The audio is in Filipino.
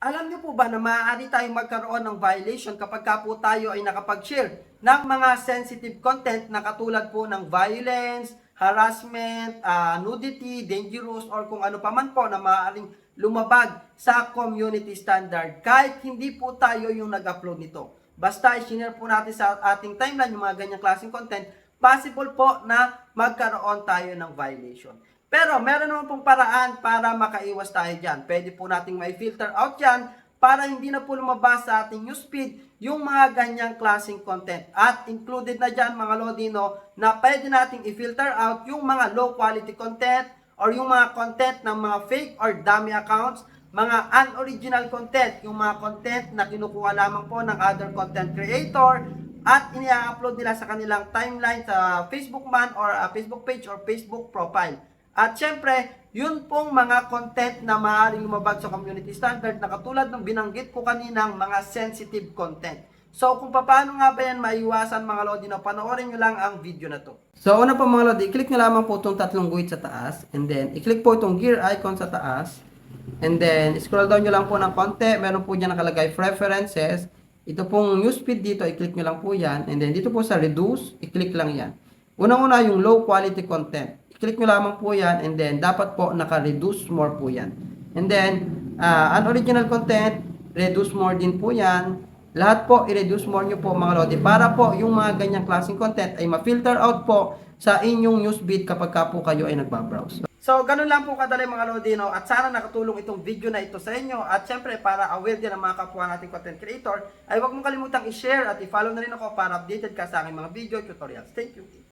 Alam niyo po ba na maaari tayong magkaroon ng violation kapag ka po tayo ay nakapag-share ng mga sensitive content na katulad po ng violence, harassment, ah, nudity, dangerous, or kung ano pa man po na maaaring lumabag sa community standard kahit hindi po tayo yung nag-upload nito. Basta i-share po natin sa ating timeline yung mga ganyang klaseng content, possible po na magkaroon tayo ng violation. Pero meron naman pong paraan para makaiwas tayo dyan. Pwede po nating may filter out yan para hindi na po lumabas sa ating newsfeed yung mga ganyang klaseng content. At included na dyan mga Lodino na pwede nating i-filter out yung mga low quality content or yung mga content ng mga fake or dummy accounts, mga unoriginal content, yung mga content na kinukuha lamang po ng other content creator at ini-upload nila sa kanilang timeline sa Facebook man or uh, Facebook page or Facebook profile. At syempre, yun pong mga content na maaaring lumabag sa community standard na katulad ng binanggit ko kaninang mga sensitive content. So kung paano nga ba yan maiwasan mga Lodi na panoorin nyo lang ang video na to. So una po mga Lodi, i-click nyo lamang po itong tatlong guhit sa taas and then i-click po itong gear icon sa taas and then scroll down nyo lang po ng konti, meron po dyan nakalagay preferences. Ito pong newsfeed dito, i-click nyo lang po yan and then dito po sa reduce, i-click lang yan. Unang-una yung low quality content. I-click nyo lamang po yan and then dapat po naka-reduce more po yan. And then, uh, unoriginal content, reduce more din po yan. Lahat po, i-reduce more nyo po mga lodi para po yung mga ganyang klaseng content ay ma-filter out po sa inyong newsfeed kapag ka po kayo ay nagbabrowse. So, ganun lang po kadali mga lodi, no? At sana nakatulong itong video na ito sa inyo. At syempre, para aware din ang mga kapwa nating content creator, ay huwag mong kalimutang i-share at i-follow na rin ako para updated ka sa aking mga video tutorials. Thank you!